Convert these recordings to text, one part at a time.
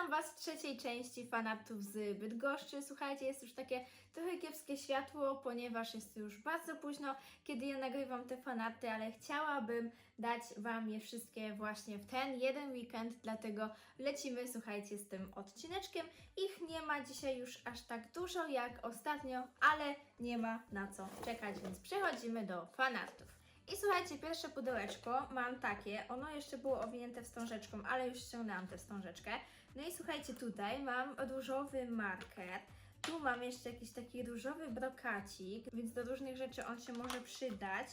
Witam Was w trzeciej części fanartów z Bydgoszczy. Słuchajcie, jest już takie trochę kiepskie światło, ponieważ jest już bardzo późno, kiedy ja nagrywam te fanarty, ale chciałabym dać Wam je wszystkie właśnie w ten jeden weekend, dlatego lecimy, słuchajcie, z tym odcineczkiem. Ich nie ma dzisiaj już aż tak dużo jak ostatnio, ale nie ma na co czekać, więc przechodzimy do fanartów. I słuchajcie, pierwsze pudełeczko mam takie, ono jeszcze było owinięte wstążeczką, ale już ściągnęłam tę wstążeczkę. No i słuchajcie, tutaj mam różowy marker, tu mam jeszcze jakiś taki różowy brokacik, więc do różnych rzeczy on się może przydać.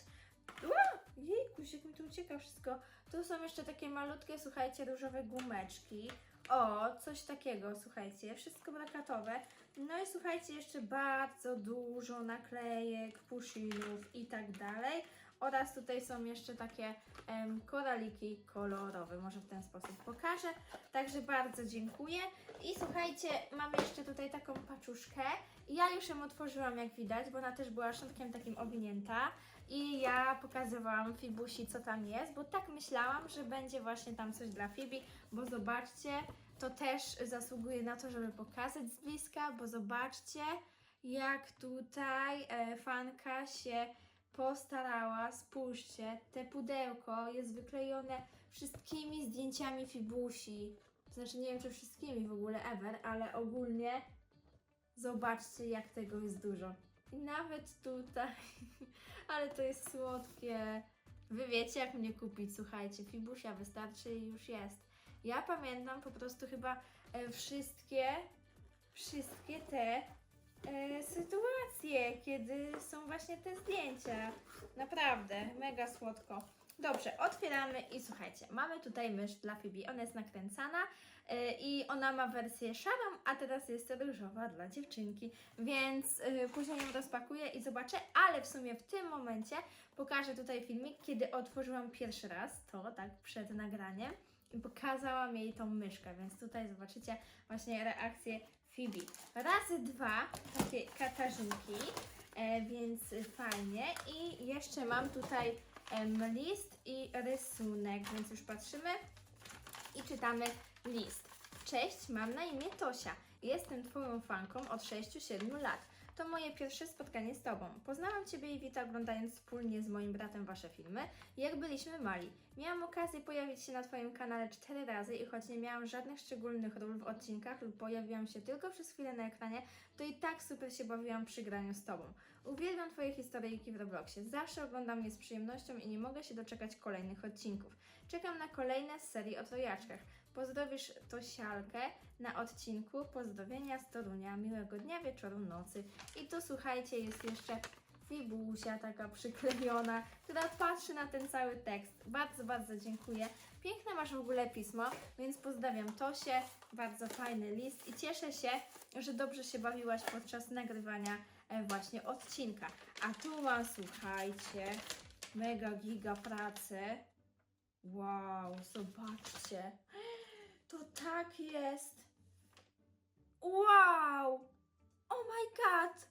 Ua! Jejku, jak mi tu ucieka wszystko. Tu są jeszcze takie malutkie, słuchajcie, różowe gumeczki. O, coś takiego, słuchajcie, wszystko brokatowe. No i słuchajcie, jeszcze bardzo dużo naklejek, pushynów i tak dalej. Oraz tutaj są jeszcze takie em, koraliki kolorowe, może w ten sposób pokażę. Także bardzo dziękuję. I słuchajcie, mam jeszcze tutaj taką paczuszkę. Ja już ją otworzyłam, jak widać, bo ona też była szczątkiem takim owinięta. I ja pokazywałam Fibusi, co tam jest, bo tak myślałam, że będzie właśnie tam coś dla Fibi, bo zobaczcie, to też zasługuje na to, żeby pokazać z bliska, bo zobaczcie, jak tutaj e, fanka się postarała. Spójrzcie, te pudełko jest wyklejone wszystkimi zdjęciami Fibusi. Znaczy, nie wiem, czy wszystkimi w ogóle ever, ale ogólnie zobaczcie, jak tego jest dużo. I nawet tutaj, ale to jest słodkie. Wy wiecie, jak mnie kupić, słuchajcie, Fibusia wystarczy i już jest. Ja pamiętam po prostu chyba e, wszystkie, wszystkie te kiedy są właśnie te zdjęcia. Naprawdę, mega słodko. Dobrze, otwieramy i słuchajcie, mamy tutaj mysz dla Fibi. Ona jest nakręcana e, i ona ma wersję szarą, a teraz jest różowa dla dziewczynki, więc e, później ją rozpakuję i zobaczę, ale w sumie w tym momencie pokażę tutaj filmik, kiedy otworzyłam pierwszy raz, to tak przed nagraniem i pokazałam jej tą myszkę, więc tutaj zobaczycie właśnie reakcję Fibi. Razy dwa takie katarzynki, e, więc fajnie. I jeszcze mam tutaj em, list i rysunek, więc już patrzymy i czytamy list. Cześć, mam na imię Tosia. Jestem Twoją fanką od 6-7 lat. To moje pierwsze spotkanie z Tobą. Poznałam Ciebie i Wita oglądając wspólnie z moim bratem Wasze filmy, jak byliśmy mali. Miałam okazję pojawić się na Twoim kanale cztery razy i choć nie miałam żadnych szczególnych ról w odcinkach lub pojawiłam się tylko przez chwilę na ekranie, to i tak super się bawiłam przy graniu z Tobą. Uwielbiam Twoje historyjki w Robloxie. Zawsze oglądam je z przyjemnością i nie mogę się doczekać kolejnych odcinków. Czekam na kolejne serii o trojaczkach. Pozdrowisz Tosialkę na odcinku. Pozdrowienia z Torunia. Miłego dnia, wieczoru, nocy. I tu słuchajcie, jest jeszcze Fibusia taka przyklejona, która patrzy na ten cały tekst. Bardzo, bardzo dziękuję. Piękne masz w ogóle pismo, więc pozdrawiam Tosię. Bardzo fajny list i cieszę się, że dobrze się bawiłaś podczas nagrywania e, właśnie odcinka. A tu mam, słuchajcie, mega giga pracy. Wow, zobaczcie. To tak jest. Wow! Oh my god!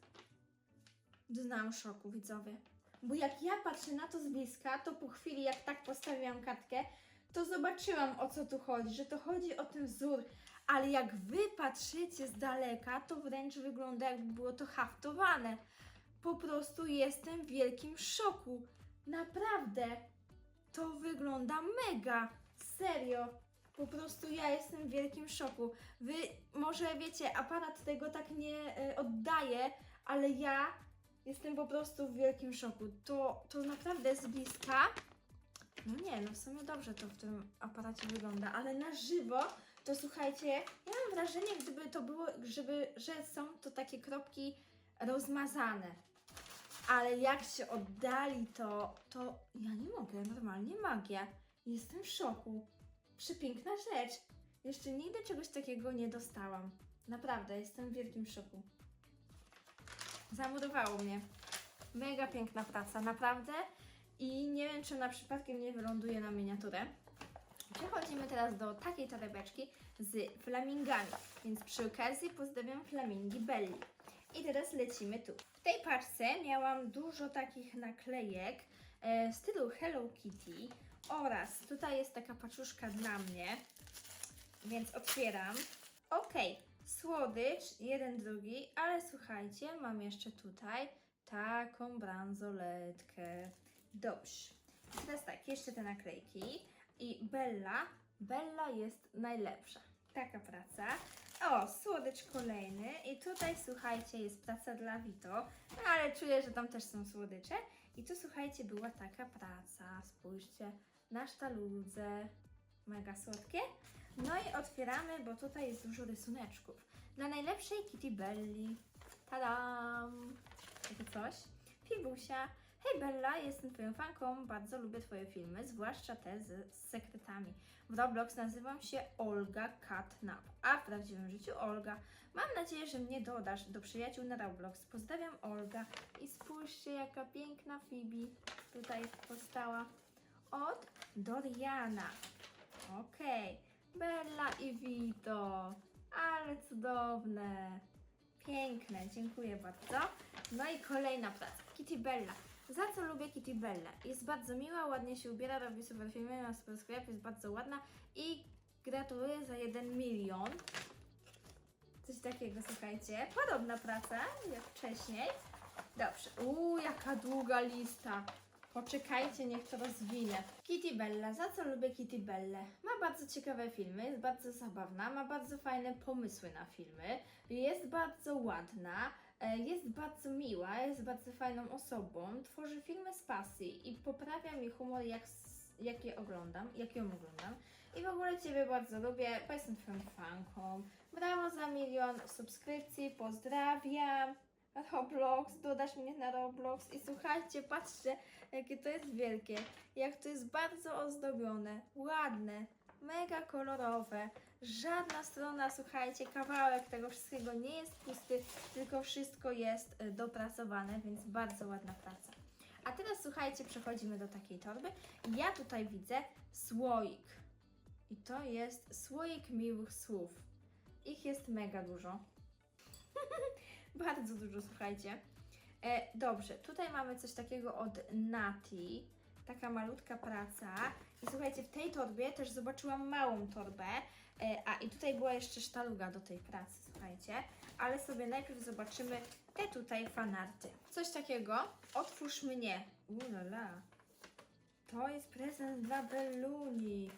Doznałam szoku, widzowie. Bo jak ja patrzę na to z bliska, to po chwili, jak tak postawiłam kartkę, to zobaczyłam o co tu chodzi, że to chodzi o ten wzór. Ale jak wy patrzycie z daleka, to wręcz wygląda jakby było to haftowane. Po prostu jestem w wielkim szoku. Naprawdę. To wygląda mega. Serio. Po prostu ja jestem w wielkim szoku. Wy może wiecie, aparat tego tak nie e, oddaje, ale ja jestem po prostu w wielkim szoku. To, to naprawdę z bliska. No nie, no w sumie dobrze to w tym aparacie wygląda, ale na żywo to słuchajcie, ja mam wrażenie, gdyby to było, żeby, że są to takie kropki rozmazane. Ale jak się oddali, to, to ja nie mogę, normalnie magia. Jestem w szoku. Przepiękna rzecz. Jeszcze nigdy czegoś takiego nie dostałam. Naprawdę, jestem w wielkim szoku. Zamurowało mnie. Mega piękna praca, naprawdę. I nie wiem, czy ona przypadkiem nie wyląduje na miniaturę. Przechodzimy teraz do takiej torebeczki z flamingami, więc przy okazji pozdrawiam flamingi Belli. I teraz lecimy tu. W tej paczce miałam dużo takich naklejek e, w stylu Hello Kitty oraz tutaj jest taka paczuszka dla mnie, więc otwieram. Okej, słodycz, jeden, drugi, ale słuchajcie, mam jeszcze tutaj taką bransoletkę. Dobrze. Teraz tak, jeszcze te naklejki. I Bella, Bella jest najlepsza. Taka praca. O, słodycz kolejny. I tutaj, słuchajcie, jest praca dla Vito. No, ale czuję, że tam też są słodycze. I tu, słuchajcie, była taka praca. Spójrzcie, na sztaludze. Mega słodkie. No i otwieramy, bo tutaj jest dużo rysuneczków. Dla najlepszej Kitty Belli. Tadam! Takie coś. Fibusia. Hej Bella, jestem Twoją fanką, bardzo lubię Twoje filmy, zwłaszcza te z, z sekretami. W Roblox nazywam się Olga Catnap, a w prawdziwym życiu Olga. Mam nadzieję, że mnie dodasz do przyjaciół na Roblox. Pozdrawiam Olga i spójrzcie jaka piękna Phoebe tutaj powstała od Doriana. Okej, Bella i Vito, ale cudowne. Piękne, dziękuję bardzo. No i kolejna praca. Kitty Bella. Za co lubię Kitty Bella? Jest bardzo miła, ładnie się ubiera, robi super filmy, ma super sklep, jest bardzo ładna i gratuluję za 1 milion. Coś takiego, słuchajcie. Podobna praca jak wcześniej. Dobrze. Uuu, jaka długa lista. Poczekajcie, niech to rozwinę. Kitty Bella. Za co lubię Kitty Bellę? Ma bardzo ciekawe filmy, jest bardzo zabawna, ma bardzo fajne pomysły na filmy, jest bardzo ładna, e, jest bardzo miła, jest bardzo fajną osobą, tworzy filmy z pasji i poprawia mi humor, jak, jak je oglądam, jak ją oglądam. I w ogóle Ciebie bardzo lubię, bo jestem Twoją fanką. Brawo za milion subskrypcji, pozdrawiam. Roblox, dodasz mnie na Roblox i słuchajcie, patrzcie, jakie to jest wielkie, jak to jest bardzo ozdobione, ładne, mega kolorowe. Żadna strona, słuchajcie, kawałek tego wszystkiego nie jest pusty, tylko wszystko jest y, dopracowane, więc bardzo ładna praca. A teraz słuchajcie, przechodzimy do takiej torby. Ja tutaj widzę słoik. I to jest słoik miłych słów. Ich jest mega dużo. Bardzo dużo, słuchajcie. E, dobrze, tutaj mamy coś takiego od Nati. Taka malutka praca. I słuchajcie, w tej torbie też zobaczyłam małą torbę. E, a i tutaj była jeszcze sztaluga do tej pracy, słuchajcie. Ale sobie najpierw zobaczymy te tutaj fanarty. Coś takiego. Otwórz mnie. Ulala. To jest prezent dla Belluni.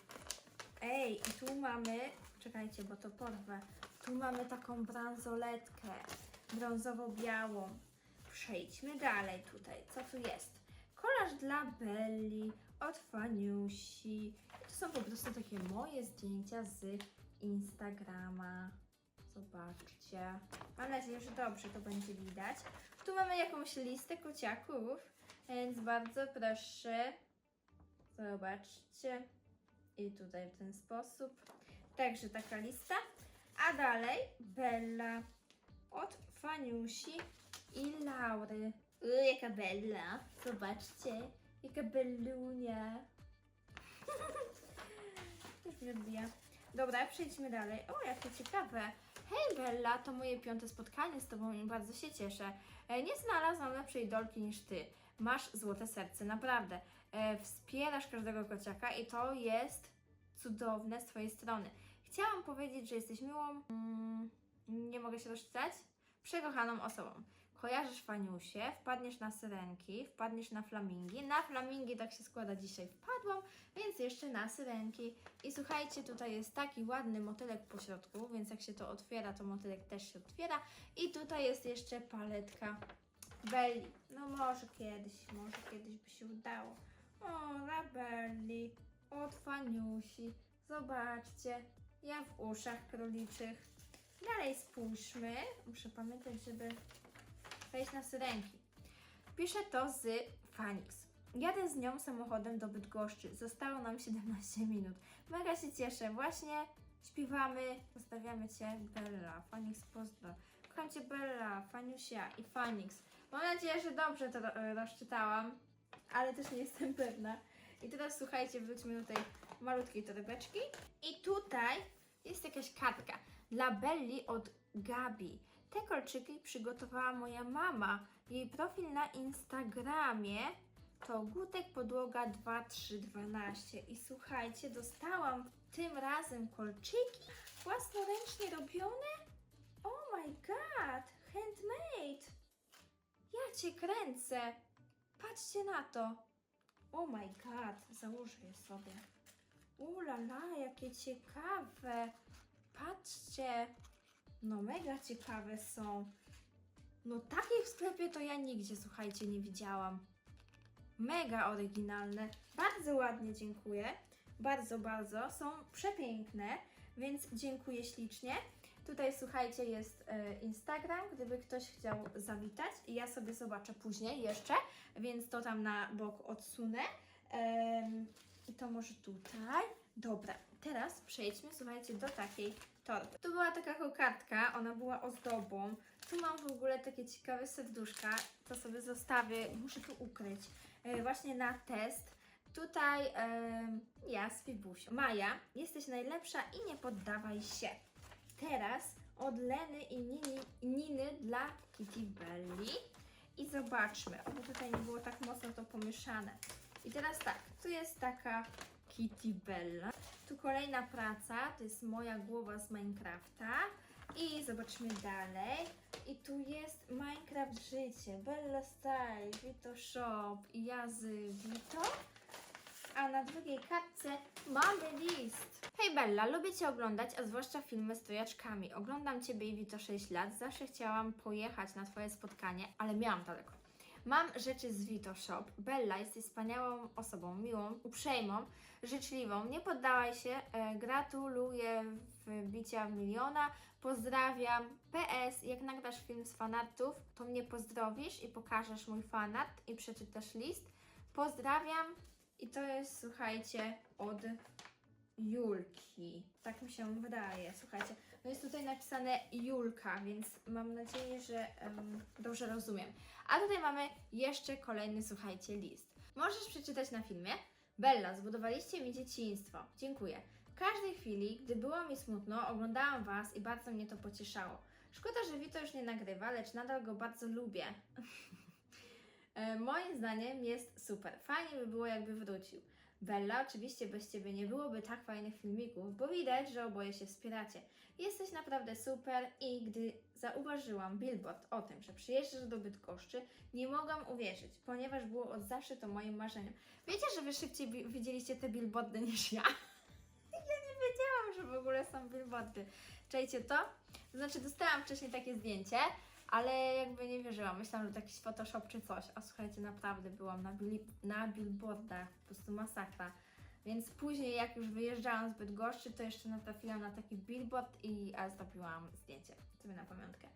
Ej, i tu mamy, czekajcie, bo to porwę. Tu mamy taką bransoletkę brązowo-białą. Przejdźmy dalej tutaj. Co tu jest? Kolaż dla Belli od Faniusi. To są po prostu takie moje zdjęcia z Instagrama. Zobaczcie. Mam nadzieję, że dobrze to będzie widać. Tu mamy jakąś listę kociaków, więc bardzo proszę. Zobaczcie. I tutaj w ten sposób. Także taka lista. A dalej Bella od Faniusi i Laury. Uuu, jaka Bella. Zobaczcie. Jaka Bellunia. Już mnie odbija. Dobra, przejdźmy dalej. O, jakie ciekawe. Hej Bella, to moje piąte spotkanie z Tobą i bardzo się cieszę. E, Nie znalazłam lepszej dolki niż Ty. Masz złote serce, naprawdę. E, wspierasz każdego kociaka i to jest cudowne z Twojej strony. Chciałam powiedzieć, że jesteś miłą, mm, nie mogę się doczytać, przekochaną osobą. Kojarzysz Faniusie, wpadniesz na syrenki, wpadniesz na flamingi. Na flamingi tak się składa dzisiaj wpadłam, więc jeszcze na syrenki. I słuchajcie, tutaj jest taki ładny motylek po środku, więc jak się to otwiera, to motylek też się otwiera. I tutaj jest jeszcze paletka Belli. No może kiedyś, może kiedyś by się udało. O, na Belli, od Faniusi. Zobaczcie, ja w uszach króliczych. Dalej spójrzmy. Muszę pamiętać, żeby wejść na syrenki. Piszę to z Fanix. Jadę z nią samochodem do Bydgoszczy. Zostało nam 17 minut. Mega się cieszę. Właśnie śpiewamy. Pozdrawiamy Cię, Bella. Fanix pozdro. Kocham Cię, Bella, Faniusia i Fanix. Mam nadzieję, że dobrze to rozczytałam, ale też nie jestem pewna. I teraz słuchajcie, wróćmy do tej malutkiej torebeczki. I tutaj jest jakaś kartka dla Belli od Gabi. Te kolczyki przygotowała moja mama. Jej profil na Instagramie to Gutek Podłoga 2312. I słuchajcie, dostałam tym razem kolczyki Własnoręcznie robione? Oh my god, handmade! Ja cię kręcę! Patrzcie na to! Oh my god, założę je sobie. Ulala, jakie ciekawe! Patrzcie! No mega ciekawe są. No takich w sklepie to ja nigdzie, słuchajcie, nie widziałam. Mega oryginalne. Bardzo ładnie dziękuję. Bardzo, bardzo. Są przepiękne, więc dziękuję ślicznie. Tutaj słuchajcie, jest e, Instagram, gdyby ktoś chciał zawitać. Ja sobie zobaczę później jeszcze, więc to tam na bok odsunę. I to może tutaj. Dobra, teraz przejdźmy, słuchajcie, do takiej torby. Tu była taka kokardka, ona była ozdobą. Tu mam w ogóle takie ciekawe serduszka, to sobie zostawię, muszę tu ukryć. E, właśnie na test. Tutaj em, ja z Fibusią. Maja, jesteś najlepsza i nie poddawaj się. Teraz od Leny i Nini, Niny dla Kitty Belli. I zobaczmy, oby tutaj nie było tak mocno to pomieszane. I teraz tak, tu jest taka Kitty Bella. Tu kolejna praca, to jest moja głowa z Minecrafta. I zobaczmy dalej. I tu jest Minecraft Życie, Bella Style, Vito Shop i ja z Vito. A na drugiej kartce mamy list. Hej Bella, lubię Cię oglądać, a zwłaszcza filmy z trojaczkami. Oglądam Ciebie i Vito 6 lat. Zawsze chciałam pojechać na Twoje spotkanie, ale miałam daleko. Mam rzeczy z Vito Shop. Bella, jesteś wspaniałą osobą, miłą, uprzejmą, życzliwą. Nie poddawaj się. E, gratuluję wbicia miliona. Pozdrawiam. PS, jak nagrasz film z fanartów, to mnie pozdrowisz i pokażesz mój fanart i przeczytasz list. Pozdrawiam. I to jest, słuchajcie, od Julki. Tak mi się wydaje, słuchajcie. No jest tutaj napisane Julka, więc mam nadzieję, że em, dobrze rozumiem. A tutaj mamy jeszcze kolejny, słuchajcie, list. Możesz przeczytać na filmie. Bella, zbudowaliście mi dzieciństwo. Dziękuję. W każdej chwili, gdy było mi smutno, oglądałam Was i bardzo mnie to pocieszało. Szkoda, że Vito już nie nagrywa, lecz nadal go bardzo lubię. E, Moim zdaniem jest super. Fajnie by było, jakby wrócił. Bella, oczywiście bez Ciebie nie byłoby tak fajnych filmików, bo widać, że oboje się wspieracie. Jesteś naprawdę super i gdy zauważyłam billboard o tym, że przyjeżdżasz do Bydgoszczy, nie mogłam uwierzyć, ponieważ było od zawsze to moim marzeniem. Wiecie, że Wy szybciej widzieliście te billboardy niż ja? ja nie wiedziałam, że w ogóle są billboardy. Czajcie? To znaczy dostałam wcześniej takie zdjęcie, ale jakby nie wierzyłam. Myślałam, że to jakiś Photoshop czy coś. A słuchajcie, naprawdę byłam na, na billboardach. Po prostu masakra. Więc później, jak już wyjeżdżałam z Bydgoszczy, to jeszcze natrafiłam na taki billboard i a zrobiłam zdjęcie sobie na pamiątkę.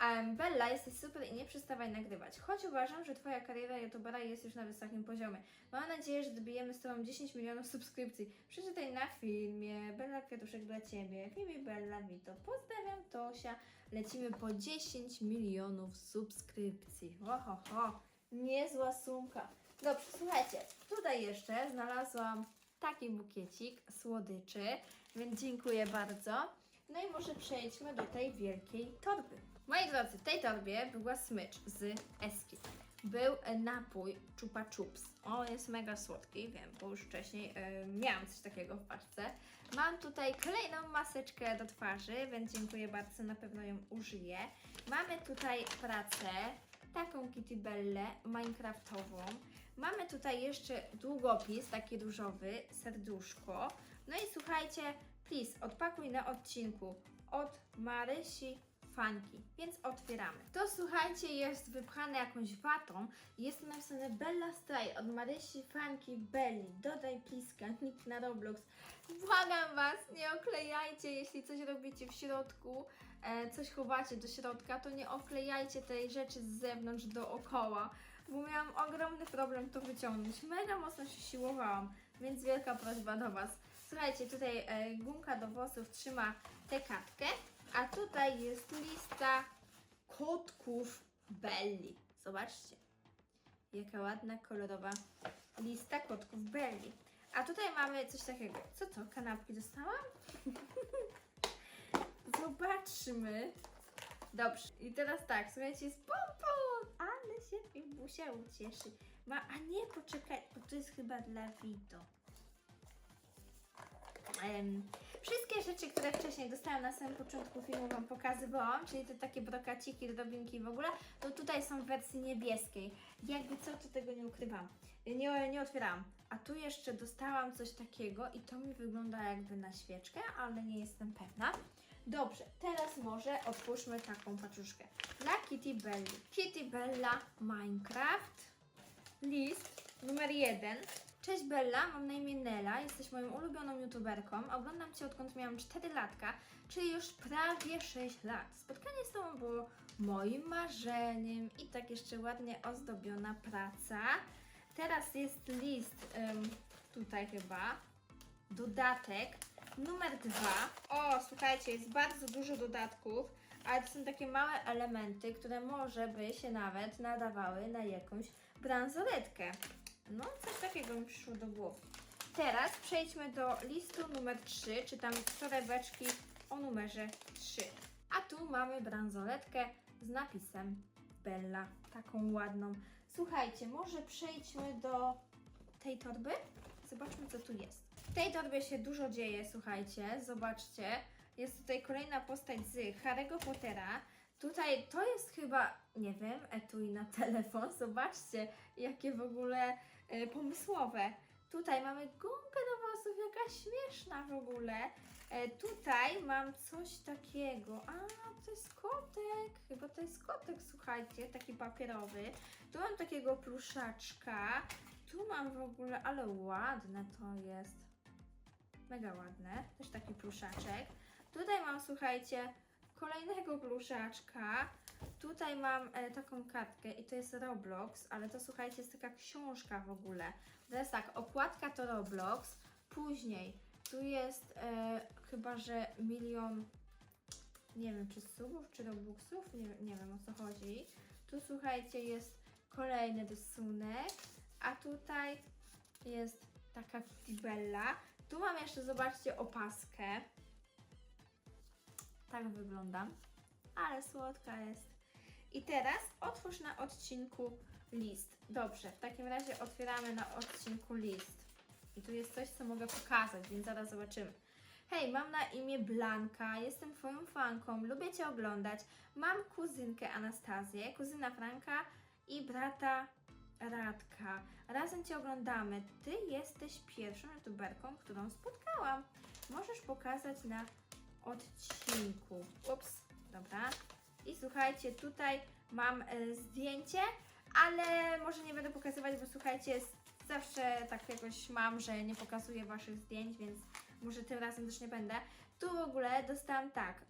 Um, Bella, jesteś super i nie przestawaj nagrywać. Choć uważam, że Twoja kariera youtubera jest już na wysokim poziomie. Mam nadzieję, że dobijemy z Tobą 10 milionów subskrypcji. Przeczytaj na filmie. Bella Kwiatuszek dla Ciebie. Filmie Bella Vito. Pozdrawiam Tosia. Lecimy po 10 milionów subskrypcji. Oho, ho. Niezła sumka. Dobrze, słuchajcie. Tutaj jeszcze znalazłam taki bukiecik słodyczy, więc dziękuję bardzo. No i może przejdźmy do tej wielkiej torby. Moi drodzy, w tej torbie była smycz z Eski. Był napój Chupa Chups. On jest mega słodki, wiem, bo już wcześniej e, miałam coś takiego w paczce. Mam tutaj kolejną maseczkę do twarzy, więc dziękuję bardzo, na pewno ją użyję. Mamy tutaj pracę, taką Kitty Bellę Minecraftową. Mamy tutaj jeszcze długopis, taki różowy, serduszko. No i słuchajcie, please, odpakuj na odcinku od Marysi Fanki, więc otwieramy. To słuchajcie, jest wypchane jakąś watą. Jest napisane Bella Style od Marysi Fanki Belli. Dodaj pliska, nick na Roblox. Błagam Was, nie oklejajcie, jeśli coś robicie w środku, e, coś chowacie do środka, to nie oklejajcie tej rzeczy z zewnątrz dookoła, bo miałam ogromny problem to wyciągnąć. Mega mocno się siłowałam, więc wielka prośba do Was. Słuchajcie, tutaj e, gumka do włosów trzyma tę kartkę, a tutaj jest lista kotków Belli. Zobaczcie, jaka ładna, kolorowa lista kotków Belli. A tutaj mamy coś takiego. Co to? Kanapki dostałam? Zobaczmy. Dobrze. I teraz tak, słuchajcie, jest pompon, ale się Fibusia ucieszy. Ma, a nie, poczekaj, bo to jest chyba dla Vito. Em, Wszystkie rzeczy, które wcześniej dostałam na samym początku filmu Wam pokazywałam, czyli te takie brokaciki, drobinki w ogóle, to tutaj są w wersji niebieskiej. Jakby co, to tego nie ukrywam. Nie, nie otwierałam. A tu jeszcze dostałam coś takiego i to mi wygląda jakby na świeczkę, ale nie jestem pewna. Dobrze, teraz może otwórzmy taką paczuszkę. Dla Kitty Belli. Kitty Bella Minecraft. List numer jeden. Cześć Bella, mam na imię Nela, jesteś moją ulubioną youtuberką. Oglądam Cię odkąd miałam 4 latka, czyli już prawie 6 lat. Spotkanie z Tobą było moim marzeniem i tak jeszcze ładnie ozdobiona praca. Teraz jest list ym, tutaj chyba, dodatek numer dwa. O, słuchajcie, jest bardzo dużo dodatków, ale to są takie małe elementy, które może by się nawet nadawały na jakąś bransoletkę. No, coś takiego mi przyszło do głowy. Teraz przejdźmy do listu numer 3, czy tam torebeczki o numerze 3. A tu mamy bransoletkę z napisem Bella, taką ładną. Słuchajcie, może przejdźmy do tej torby? Zobaczmy, co tu jest. W tej torbie się dużo dzieje, słuchajcie, zobaczcie. Jest tutaj kolejna postać z Harry'ego Pottera. Tutaj to jest chyba, nie wiem, etui na telefon. Zobaczcie, jakie w ogóle pomysłowe. Tutaj mamy gumkę do włosów, jaka śmieszna w ogóle. E, tutaj mam coś takiego. A, to jest kotek. Chyba to jest kotek, słuchajcie, taki papierowy. Tu mam takiego pluszaczka. Tu mam w ogóle, ale ładne to jest. Mega ładne. Też taki pluszaczek. Tutaj mam, słuchajcie, kolejnego pluszaczka. Tutaj mam e, taką kartkę i to jest Roblox, ale to słuchajcie, jest taka książka w ogóle. To jest tak, okładka to Roblox, później tu jest e, chyba, że milion, nie wiem, czy subów, czy Robloxów, nie, nie wiem o co chodzi. Tu słuchajcie, jest kolejny rysunek, a tutaj jest taka Bella. Tu mam jeszcze, zobaczcie, opaskę. Tak wygląda. Ale słodka jest. I teraz otwórz na odcinku list. Dobrze, w takim razie otwieramy na odcinku list. I tu jest coś, co mogę pokazać, więc zaraz zobaczymy. Hej, mam na imię Blanka, jestem Twoją fanką, lubię Cię oglądać. Mam kuzynkę Anastazję, kuzyna Franka i brata Radka. Razem Cię oglądamy. Ty jesteś pierwszą youtuberką, którą spotkałam. Możesz pokazać na odcinku. Ups, dobra. I słuchajcie, tutaj mam e, zdjęcie, ale może nie będę pokazywać, bo słuchajcie, zawsze tak jakoś mam, że nie pokazuję Waszych zdjęć, więc może tym razem też nie będę. Tu w ogóle dostałam tak,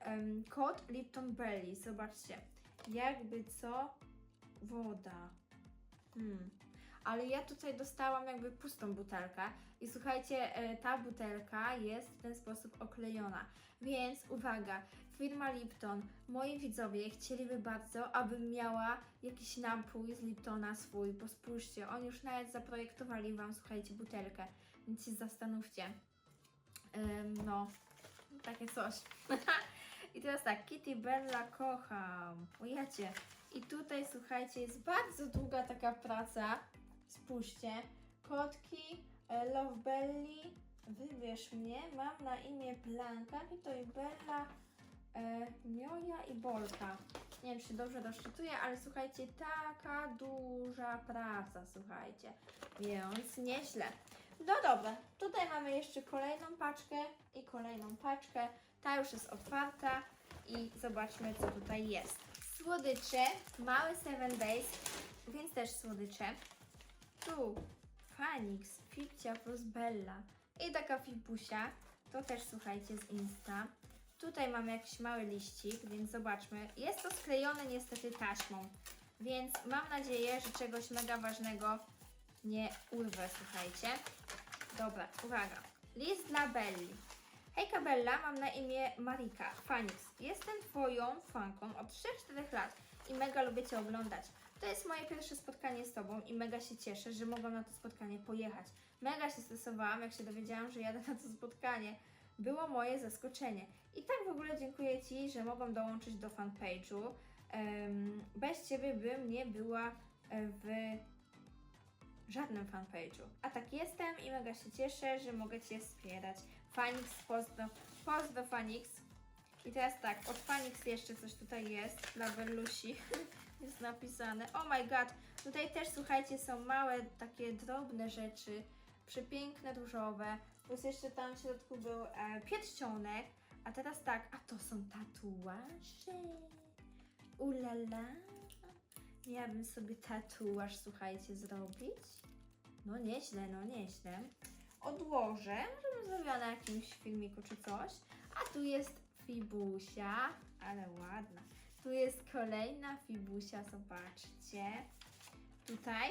kod Lipton Belly, zobaczcie. Jakby co? Woda. Hmm. Ale ja tutaj dostałam jakby pustą butelkę i słuchajcie, e, ta butelka jest w ten sposób oklejona. Więc uwaga, firma Lipton, moi widzowie chcieliby bardzo, abym miała jakiś napój z Liptona swój, bo spójrzcie, oni już nawet zaprojektowali Wam, słuchajcie, butelkę, więc się zastanówcie. Ym, no, takie coś. I teraz tak, Kitty Bella kocham. Ujacie. I tutaj słuchajcie, jest bardzo długa taka praca. Spójrzcie. Kotki, e, Love Belly, wybierz mnie. Mam na imię Blanka, tutaj Bella, e, Mioja i Bolka. Nie wiem, czy dobrze doszczytuję, ale słuchajcie, taka duża praca, słuchajcie. Więc nieźle. No dobra, tutaj mamy jeszcze kolejną paczkę i kolejną paczkę. Ta już jest otwarta i zobaczmy, co tutaj jest. Słodycze, mały Seven Days, więc też słodycze. Tu Fanix, Fipcia plus Bella i taka Fipusia, to też słuchajcie z Insta. Tutaj mamy jakiś mały liścik, więc zobaczmy. Jest to sklejone niestety taśmą, więc mam nadzieję, że czegoś mega ważnego nie urwę, słuchajcie. Dobra, uwaga. List dla Belli. Hejka Bella, mam na imię Marika, Fanix. Jestem Twoją fanką od 3-4 lat i mega lubię Cię oglądać. To jest moje pierwsze spotkanie z Tobą i mega się cieszę, że mogłam na to spotkanie pojechać. Mega się stresowałam, jak się dowiedziałam, że jadę na to spotkanie. Było moje zaskoczenie. I tak w ogóle dziękuję Ci, że mogłam dołączyć do fanpage'u. Bez Ciebie bym nie była e, w żadnym fanpage'u. A tak jestem i mega się cieszę, że mogę Cię wspierać. Fajnie pozdro Pozdro Fanix. I teraz tak, od Fanix jeszcze coś tutaj jest dla Bellusi. jest napisane. Oh my god, tutaj też słuchajcie, są małe, takie drobne rzeczy. Przepiękne, różowe. Plus jeszcze tam w środku był e, pierścionek. A teraz tak, a to są tatuaże. Ulala. Miałabym sobie tatuaż, słuchajcie, zrobić. No nieźle, no nieźle. Odłożę, żeby zrobiła na jakimś filmiku czy coś. A tu jest Fibusia, ale ładna. Tu jest kolejna Fibusia, zobaczcie. Tutaj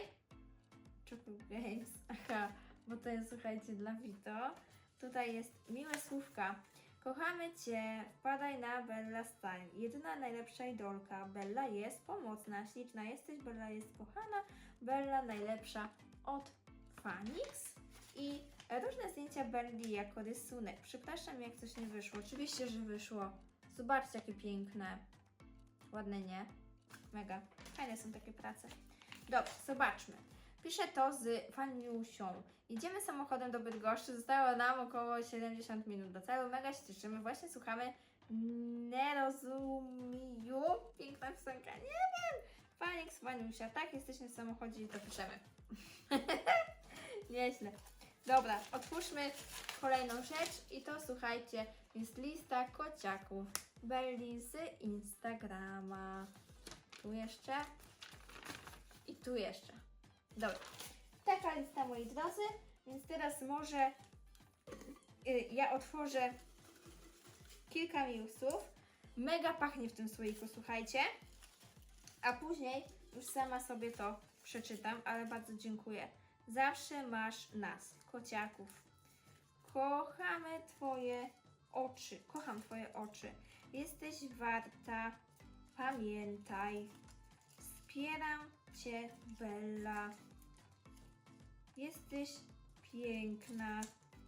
Choco Games, aha, bo to jest, słuchajcie, dla Vito. Tutaj jest miłe słówka. Kochamy Cię, wpadaj na Bella Style. Jedyna najlepsza idolka. Bella jest pomocna, śliczna jesteś, Bella jest kochana, Bella najlepsza od Fanix. I różne zdjęcia Belli jako rysunek. Przepraszam, jak coś nie wyszło. Oczywiście, że wyszło. Zobaczcie, jakie piękne. Ładne, nie? Mega. Fajne są takie prace. Dobrze, zobaczmy. Piszę to z Faniusią. Idziemy samochodem do Bydgoszczy. Zostało nam około 70 minut do celu. Mega się cieszymy. Właśnie słuchamy Nerozumiju. Piękna piosenka. Nie wiem. Fanix, Faniusia. Tak, jesteśmy w samochodzie i to piszemy. Nieźle. Dobra, otwórzmy kolejną rzecz i to słuchajcie, jest lista kociaków Belli z Instagrama. Tu jeszcze i tu jeszcze. Dobra, taka lista moi drodzy, więc teraz może y, ja otworzę kilka newsów. Mega pachnie w tym słoiku, słuchajcie. A później już sama sobie to przeczytam, ale bardzo dziękuję. Zawsze masz nas, kociaków. Kochamy Twoje oczy. Kocham Twoje oczy. Jesteś warta. Pamiętaj. Wspieram Cię, Bella. Jesteś piękna.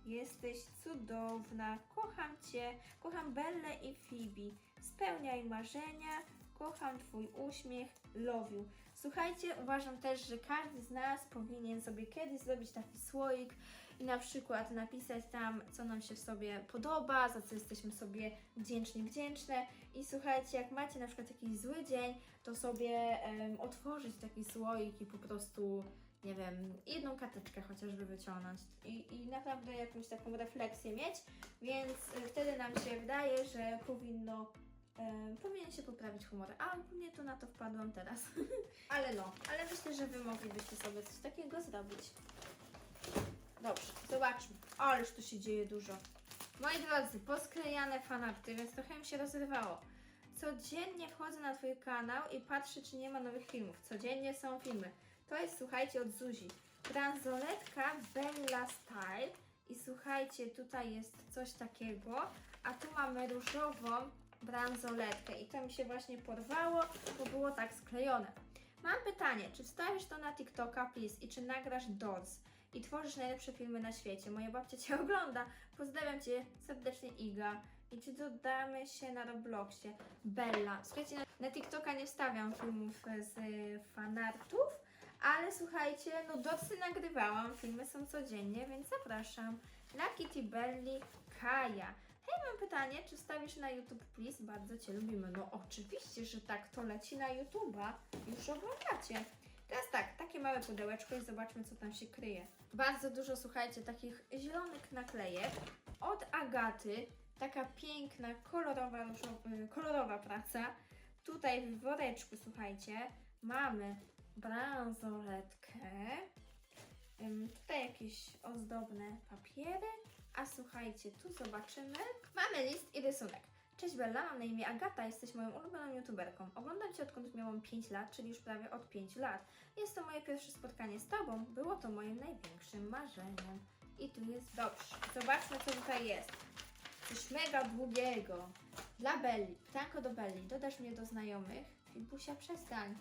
Jesteś cudowna. Kocham Cię. Kocham Bellę i Phoebe. Spełniaj marzenia. Kocham Twój uśmiech. Love you. Słuchajcie, uważam też, że każdy z nas powinien sobie kiedyś zrobić taki słoik i na przykład napisać tam, co nam się w sobie podoba, za co jesteśmy sobie wdzięczni, wdzięczne. I słuchajcie, jak macie na przykład jakiś zły dzień, to sobie em, otworzyć taki słoik i po prostu, nie wiem, jedną karteczkę chociażby wyciągnąć i, i naprawdę jakąś taką refleksję mieć, więc y, wtedy nam się wydaje, że powinno powinien się poprawić humor, a ogólnie to na to wpadłam teraz. ale no, ale myślę, że Wy moglibyście sobie coś takiego zrobić. Dobrze, zobaczmy. Ależ tu się dzieje dużo. Moi drodzy, posklejane fanarty, więc trochę mi się rozrywało. Codziennie wchodzę na Twój kanał i patrzę, czy nie ma nowych filmów. Codziennie są filmy. To jest, słuchajcie, od Zuzi. Bransoletka Bella Style. I słuchajcie, tutaj jest coś takiego, a tu mamy różową bransoletkę. I to mi się właśnie porwało, bo było tak sklejone. Mam pytanie, czy wstawisz to na TikToka, please, i czy nagrasz Doors i tworzysz najlepsze filmy na świecie? Moja babcia Cię ogląda. Pozdrawiam Cię serdecznie, Iga. I czy dodamy się na Robloxie? Bella. Słuchajcie, na, na TikToka nie wstawiam filmów z y, fanartów, ale słuchajcie, no docy nagrywałam, filmy są codziennie, więc zapraszam. Lucky T. Belli, Kaja. Hej, mam pytanie, czy wstawisz na YouTube, please? Bardzo Cię lubimy. No oczywiście, że tak, to leci na YouTube'a. Już oglądacie. Teraz tak, takie małe pudełeczko i zobaczmy, co tam się kryje. Bardzo dużo, słuchajcie, takich zielonych naklejek. Od Agaty, taka piękna, kolorowa, y, kolorowa praca. Tutaj w woreczku, słuchajcie, mamy bransoletkę. Tutaj jakieś ozdobne papiery. A słuchajcie, tu zobaczymy. Mamy list i rysunek. Cześć Bella, mam na imię Agata, jesteś moją ulubioną youtuberką. Oglądam Cię odkąd miałam 5 lat, czyli już prawie od 5 lat. Jest to moje pierwsze spotkanie z Tobą. Było to moim największym marzeniem. I tu jest dobrze. Zobaczmy, co tutaj jest. Coś mega długiego. Dla Belli. Pytanko do Belli. Dodasz mnie do znajomych? Fibusia, przestań.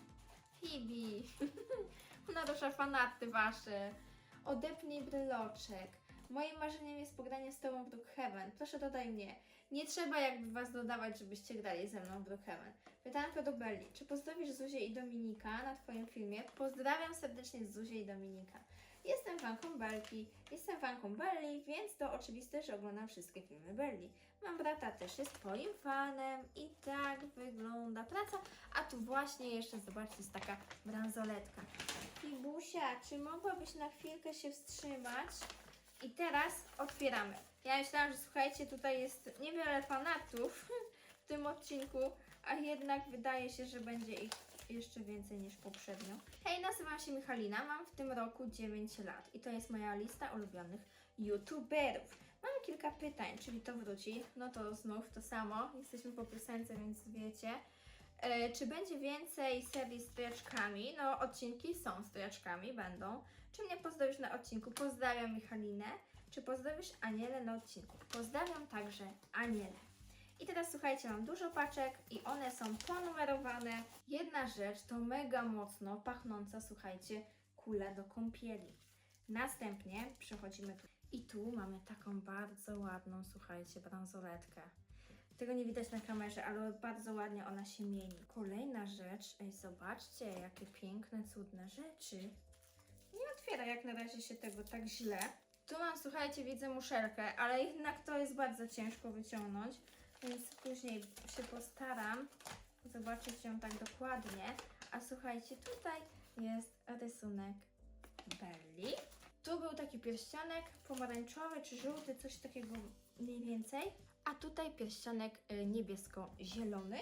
Fibi. Ona rusza fanaty wasze. Odepnij bryloczek. Moim marzeniem jest pogranie z Tobą w Brookhaven. Proszę dodaj mnie. Nie trzeba jakby Was dodawać, żebyście grali ze mną w Brookhaven. Pytanko do Belli. Czy pozdrowisz Zuzię i Dominika na Twoim filmie? Pozdrawiam serdecznie Zuzię i Dominika. jestem fanką Belki, jestem fanką Belli, więc to oczywiste, że oglądam wszystkie filmy Belli. Mam brata też jest twoim fanem i tak wygląda praca. A tu właśnie jeszcze, zobaczcie, jest taka bransoletka. Fibusia, czy mogłabyś na chwilkę się wstrzymać? I teraz otwieramy. Ja myślałam, że słuchajcie, tutaj jest niewiele fanatów w tym odcinku, a jednak wydaje się, że będzie ich jeszcze więcej niż poprzednio. Hej, nazywam się Michalina, mam w tym roku 9 lat i to jest moja lista ulubionych youtuberów. Mam kilka pytań, czyli to wróci, no to znów to samo, jesteśmy po piosence, więc wiecie. E, czy będzie więcej serii z tryczkami? No, odcinki są z tryczkami, będą. Czy mnie pozdrowisz na odcinku? Pozdrawiam Michalinę. Czy pozdrowisz Anielę na odcinku? Pozdrawiam także Anielę. I teraz słuchajcie, mam dużo paczek i one są ponumerowane. Jedna rzecz to mega mocno pachnąca, słuchajcie, kula do kąpieli. Następnie przechodzimy tu. I tu mamy taką bardzo ładną, słuchajcie, bransoletkę. Tego nie widać na kamerze, ale bardzo ładnie ona się mieni. Kolejna rzecz, ej, zobaczcie, jakie piękne, cudne rzeczy. Nie otwiera jak na razie się tego tak źle. Tu mam, słuchajcie, widzę muszelkę, ale jednak to jest bardzo ciężko wyciągnąć, więc później się postaram zobaczyć ją tak dokładnie. A słuchajcie, tutaj jest rysunek Belli. Tu był taki pierścionek pomarańczowy czy żółty, coś takiego mniej więcej. A tutaj pierścionek y, niebiesko-zielony.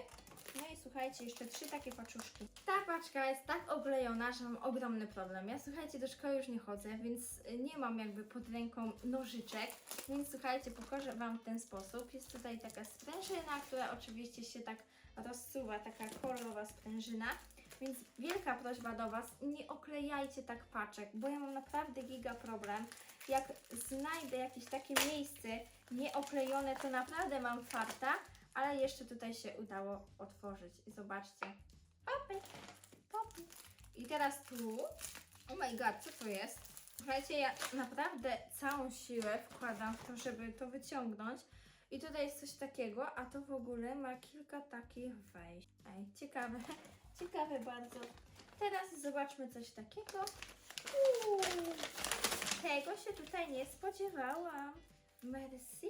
Słuchajcie, jeszcze trzy takie paczuszki. Ta paczka jest tak oklejona, że mam ogromny problem. Ja słuchajcie, do szkoły już nie chodzę, więc y, nie mam jakby pod ręką nożyczek. Więc słuchajcie, pokażę Wam w ten sposób. Jest tutaj taka sprężyna, która oczywiście się tak rozsuwa, taka kolorowa sprężyna. Więc wielka prośba do Was, nie oklejajcie tak paczek, bo ja mam naprawdę giga problem. Jak znajdę jakieś takie miejsce nieoklejone, to naprawdę mam farta, ale jeszcze tutaj się udało otworzyć. Zobaczcie. Popy, popy. I teraz tu, oh my god, co to jest? Słuchajcie, ja naprawdę całą siłę wkładam w to, żeby to wyciągnąć. I tutaj jest coś takiego, a to w ogóle ma kilka takich wejść. Ej, ciekawe, ciekawe bardzo. Teraz zobaczmy coś takiego. Uuu, tego się tutaj nie spodziewałam. Merci.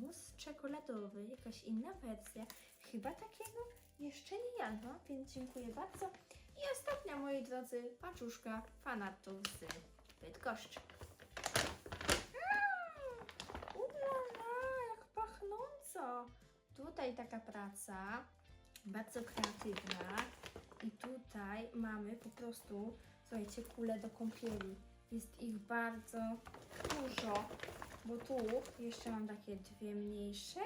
Mus czekoladowy, jakaś inna wersja. Chyba takiego jeszcze nie jadłam, więc dziękuję bardzo. I ostatnia, moi drodzy, paczuszka fanatów z Bydgoszczy. Mm, Ulala, jak pachnąco. Tutaj taka praca, bardzo kreatywna. I tutaj mamy po prostu, słuchajcie, kule do kąpieli. Jest ich bardzo dużo, bo tu jeszcze mam takie dwie mniejsze.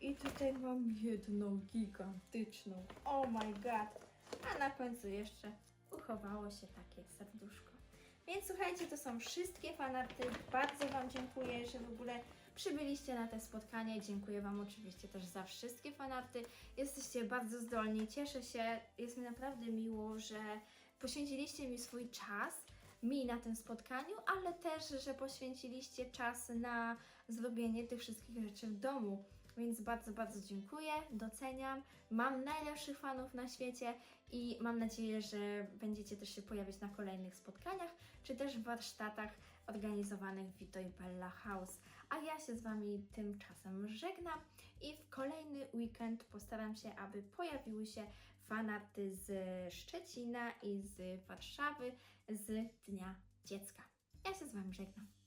I tutaj mam jedną gigantyczną. Oh my god. A na końcu jeszcze uchowało się takie serduszko. Więc słuchajcie, to są wszystkie fanaty. Bardzo Wam dziękuję, że w ogóle przybyliście na te spotkanie. Dziękuję Wam oczywiście też za wszystkie fanaty. Jesteście bardzo zdolni, cieszę się. Jest mi naprawdę miło, że poświęciliście mi swój czas mi na tym spotkaniu, ale też, że poświęciliście czas na zrobienie tych wszystkich rzeczy w domu. Więc bardzo, bardzo dziękuję, doceniam. Mam najlepszych fanów na świecie i mam nadzieję, że będziecie też się pojawiać na kolejnych spotkaniach, czy też w warsztatach organizowanych w Vito i Bella House. A ja się z Wami tymczasem żegnam i w kolejny weekend postaram się, aby pojawiły się fanarty z Szczecina i z Warszawy z Dnia Dziecka. Ja się z Wami żegnam.